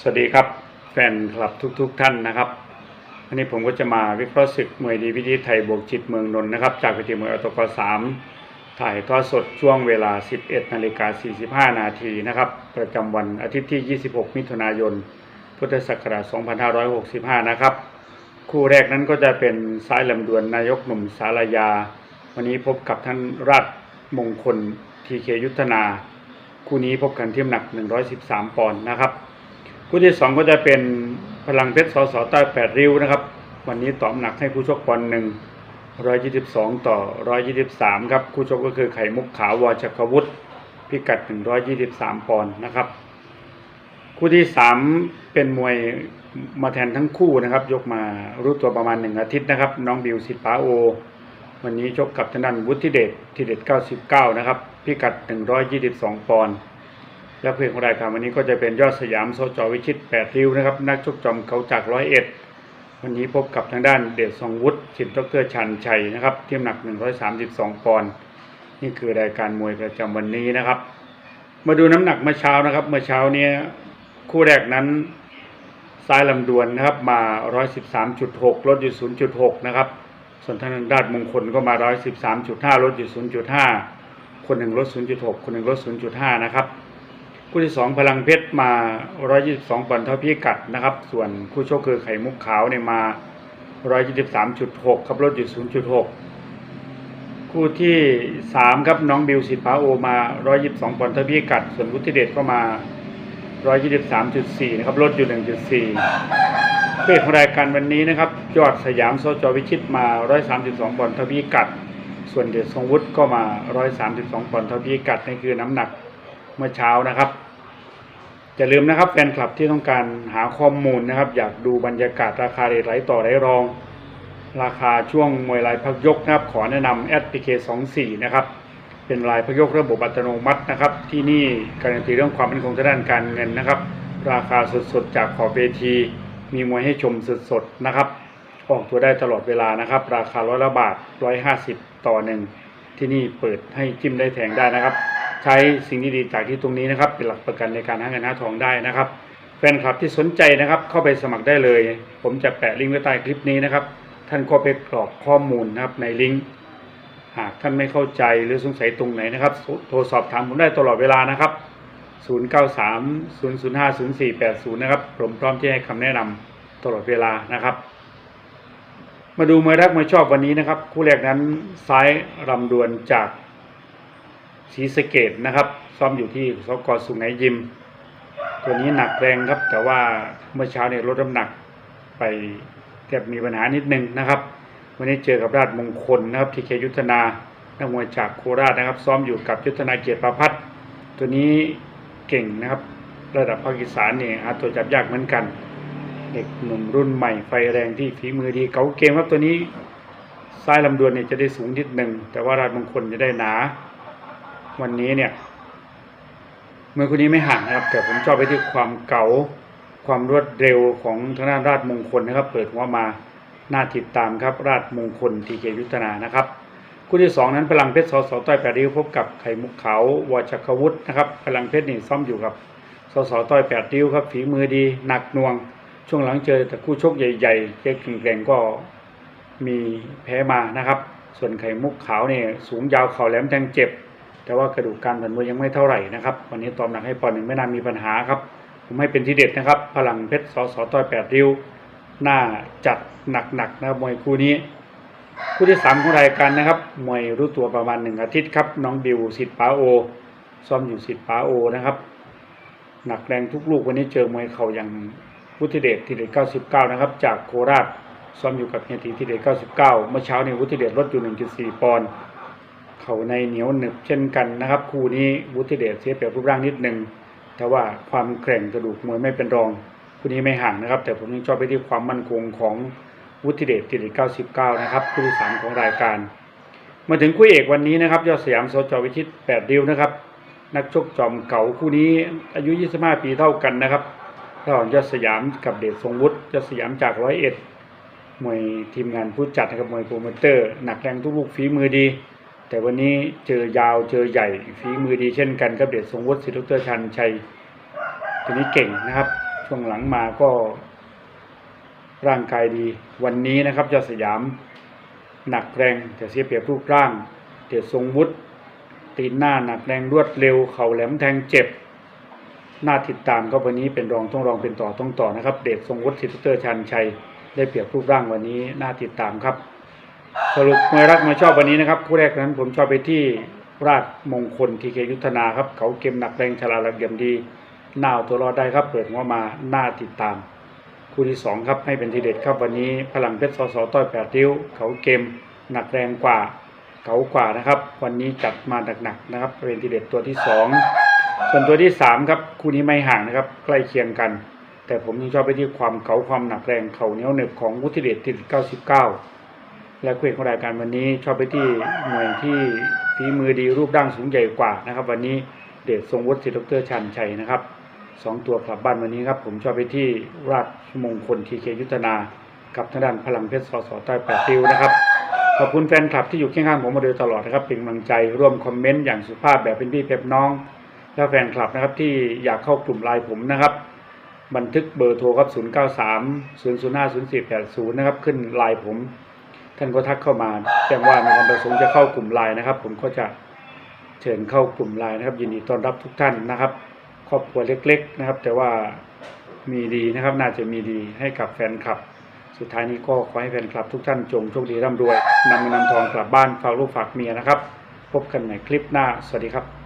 สวัสดีครับแฟนคลับทุกๆทท่านนะครับวันนี้ผมก็จะมาวิเคราะห์ศึกมวยดีวิธีไทยบวกจิตเมืองนนท์นะครับ จากเวทีมวยอตกสามถ่ายทอดสดช่วงเวลา 11นาฬิกา45 นาทีนะครับ ประจำวันอาทิตย์ที่ 26 มิถุนายน พุทธศักราช2565 นะครับ คู่แรกนั้นก็จะเป็นซ้ายลำดวนนายกหนุ่มสารยา วันนี้พบกับท่านราชมงคลทีเคยุทธนา คู่นี้พบกันที่น้ำหนัก 113 ปอนด์นะครับ คู่ที่สองก็จะเป็นพลังเพชรสอสอใต้แปดริ้วนะครับ วันนี้ตอบหนักให้คู่ชกปอนหนึ่งร้อยยี่สิบสองต่อร้อยยี่สิบสามครับคู่ชกก็คือไข่มุกขาววจักวุฒิพิกัดหนึ่งร้อยยี่สิบสามปอนด์นะครับ คู่ที่สามเป็นมวยมาแทนทั้งคู่นะครับ ยกมารู้ตัวประมาณหนึ่งอาทิตย์นะครับ น้องบิวสิปาโอ วันนี้ชกกับทางด้านวุฒิเดชทีเด็ด99นะครับ พิกัด122ปอนด์ และเพลงของรายการวันนี้ก็จะเป็นยอดสยามโซจอวิชิต8ริ้วนะครับ นักชกจอมเขาจากร้อยเอ็ดวันนี้พบกับทางด้านเดชทรงวุฒิสิทธิ์ดรชันชัยนะครับเที่น้ำหนัก 132 ปอนด์นี่คือรายการมวยประจำวันนี้นะครับ มาดูน้ำหนักเมื่อเช้านะครับเมื่อเช้าเนี้คู่แรกนั้นซ้ายลำดวนนะครับมา 113.6 ลดอยู่ 0.6 นะครับ ส่วนทางด้านมงคลก็มา 113.5 ลดอยู่ 0.5 คนหนึ่งลด 0.6 คนหนึ่งลด 0.5 นะครับ คู่ที่2พลังเพชรมา122ปอนด์เท่าพิกัดนะครับ ส่วนคู่โชคคือไข่มุกขาวเนี่ยมา123.6ครับลดอยู่0.6คู่ที่3ครับน้องบิวสิทธิ์พาโอมา122ปอนด์เท่าพิกัด ส่วนวุฒิเดชก็มา123.4นะครับลดอยู่1.4เพื่อของรายการวันนี้นะครับยอดสยามโซจอวิชิตมา132ปอนด์เท่าพิกัด ส่วนเดชทรงวุฒิก็มา132ปอนด์เท่าพิกัดนี่คือน้ำหนัก เมื่อเช้านะครับอย่าลืมนะครับแฟนคลับที่ต้องการหาข้อมูลนะครับ อยากดูบรรยากาศราคาเรทไหลต่อไหลรอง ราคาช่วงมวยรายพักยกนะครับ ขอแนะนำแอดพีเค24นะครับเป็นรายพักยกระบบอัตโนมัตินะครับ ที่นี่การันตีเรื่องความเป็นคงทางด้านการเงินนะครับ ราคาสดๆจากขอบเวที มีมวยให้ชมสดๆนะครับออกตัวได้ตลอดเวลานะครับ ราคาร้อยละบาทร้อยห้าสิบต่อหนึ่งที่นี่เปิดให้จิ้มได้แทงได้นะครับ ใช้สิ่งดีๆจากที่ตรงนี้นะครับ เป็นหลักประกันในการหาเงินหาทองได้นะครับ แฟนคลับที่สนใจนะครับ เข้าไปสมัครได้เลย ผมจะแปะลิงก์ไว้ใต้คลิปนี้นะครับ ท่านก็ไปกรอกข้อมูลนะครับในลิงก์หากท่านไม่เข้าใจหรือสงสัยตรงไหนนะครับ โทรสอบถามผมได้ตลอดเวลานะครับ 093 005 0480 นะครับ ผมพร้อมที่ให้คำแนะนำตลอดเวลานะครับ มาดูมวยรักมวยชอบวันนี้นะครับ คู่แรกนั้นซ้ายรำดวนจาก ศรีสะเกดนะครับ ซ้อมอยู่ที่สกสุงไหยิม ตัวนี้หนักแรงครับ แต่ว่าเมื่อเช้าเนี่ยลดน้ำหนักไปแทบมีปัญหานิดนึงนะครับ วันนี้เจอกับราชมงคลนะครับทีเคยุทธนานักมวยจากโคราชนะครับ ซ้อมอยู่กับยุทธนาเกียรติประพัฒตัวนี้เก่งนะครับ ระดับภาคอีสานเนี่ยหาตัวจับยากเหมือนกันเด็กหนุ่มรุ่นใหม่ไฟแรงที่ฝีมือดีเก๋าเกมครับตัวนี้ซ้ายลำดวนเนี่ยจะได้สูงนิดหนึ่งแต่ว่าราชมงคลจะได้หนา วันนี้เนี่ย เมื่อคนนี้ไม่ห่างนะครับ แต่ผมชอบไปที่ความเก๋าความรวดเร็วของทางด้านราชมงคลนะครับ เปิดหัวมาน่าติดตามครับ ราชมงคลทีเกยุทธนานะครับคู่ที่สองนั้นพลังเพชรสสต้อยแปดริ้วพบกับไข่มุกขาววจักวุฒินะครับ พลังเพชรนี่ซ้อมอยู่กับสสต้อยแปดริ้วครับฝีมือดีหนักหน่วง ช่วงหลังเจอแต่คู่ชกใหญ่ๆเจ๊กแกร่งก็มีแพ้มานะครับ ส่วนไข่มุกขาวเนี่ยสูงยาวเข่าแหลมแทงเจ็บ แต่ว่ากระดูกการผ่านมวยยังไม่เท่าไหร่นะครับ วันนี้ตอมหนักให้ปอนด์หนึ่งไม่น่ามีปัญหาครับ ผมให้เป็นที่เด็ดนะครับ พลังเพชรสอสอต้อยแปดริ้วหน่าจัดหนักๆนะครับมวยคู่นี้คู่ที่สามของรายการนะครับ มวยรู้ตัวประมาณหนึ่งอาทิตย์ครับ น้องบิวสิทธิ์ป้าโอ ซ้อมอยู่สิทธิ์ป้าโอนะครับ หนักแรงทุกลูกวันนี้เจอมวยเข่าอย่างวุฒิเดชทีเด็ด99นะครับ จากโคราชซ้อมอยู่กับเฮียตีทีเด็ด99เก้าเมื่อเช้านี้วุฒิเดชลดอยู่1.4ปอนด์ เข่าในเหนียวหนึบเช่นกันนะครับ คู่นี้วุฒิเดชเสียเปรียบรูปร่างนิดหนึ่งแต่ว่าความแกร่งกระดูกมวยไม่เป็นรอง คู่นี้ไม่ห่างนะครับ แต่ผมยังชอบไปที่ความมั่นคงของวุฒิเดชติด99นะครับคู่ที่สามของรายการ มาถึงคู่เอกวันนี้นะครับยอดสยามโซจอวิชิต8ริ้วนะครับนักชกจอมเก่าคู่นี้อายุ 25 ปีเท่ากันนะครับระหว่างยอดสยามกับเดชทรงวุฒิยอดสยามจากร้อยเอ็ดมวยทีมงานผู้จัดนะครับมวยโปรโมเตอร์ หนักแรงทุกลูกฝีมือดี แต่วันนี้เจอยาวเจอใหญ่ฝีมือดีเช่นกันกับเดชทรงวุฒิสิทธิ์ดรชันชัยตัวนี้เก่งนะครับ ช่วงหลังมาก็ร่างกายดี วันนี้นะครับยอดสยามหนักแรงแต่เสียเปรียบรูปร่าง เดชทรงวุฒิตีนหน้าหนักแรงรวดเร็ว เข่าแหลมแทงเจ็บน่าติดตามครับวันนี้เป็นรองต้องรองเป็นต่อต้องต่อนะครับ เดชทรงวุฒิสิทธิ์เตอร์ชันชัยได้เปรียบรูปร่างวันนี้น่าติดตามครับ สรุปมวยรักมาชอบวันนี้นะครับคู่แรกนั้นผมชอบไปที่ราชมงคลทีเคยุทธนาครับ เขาเกมหนักแรงฉลาดระเบียมดีหน่าเอาตัวรอดได้ครับเปิดหัวมาน่าติดตาม คู่ที่สองครับให้เป็นทีเด็ดครับวันนี้พลังเพชรสสต้อยแปดริ้ว เขาเกมหนักแรงกว่าเขากว่านะครับ วันนี้จัดมาหนักๆนะครับเป็นทีเด็ดตัวที่สองส่วนตัวที่สามครับคู่นี้ไม่ห่างนะครับใกล้เคียงกัน แต่ผมยังชอบไปที่ความเก๋าความหนักแรงเขาเหนียวเหน็บของวุฒิเดชที่99 และคู่เอกของรายการวันนี้ชอบไปที่หน่วยที่ฝีมือดีรูปร่างสูงใหญ่กว่านะครับ วันนี้เดชทรงวุฒิดรชันชัยนะครับสองตัวกลับบ้านวันนี้ครับ ผมชอบไปที่ราชมงคลทีเคยุทธนากับทางด้านพลังเพชรสสใต้แปดริ้วนะครับขอบคุณแฟนคลับที่อยู่เคียงข้างผมมาโดยตลอดนะครับเป็นกำลังใจร่วมคอมเมนต์อย่างสุภาพแบบเป็นพี่เป็นน้อง และแฟนคลับนะครับที่อยากเข้ากลุ่มไลน์ผมนะครับ บันทึกเบอร์โทรครับ 0 9 3 0 0 5 0 4 8 0 นะครับขึ้นไลน์ผม ท่านก็ทักเข้ามาแจ้งว่ามีความประสงค์จะเข้ากลุ่มไลน์นะครับ ผมก็จะเชิญเข้ากลุ่มไลน์นะครับ ยินดีต้อนรับทุกท่านนะครับ ครอบครัวเล็ก ๆนะครับ แต่ว่ามีดีนะครับ น่าจะมีดีให้กับแฟนคลับ สุดท้ายนี้ก็ขอให้แฟนคลับ ทุกท่านจงโชคดีร่ำรวยนำเงินนำทองกลับบ้านฝากลูกฝากเมียนะครับ พบกันใหม่คลิปหน้าสวัสดีครับ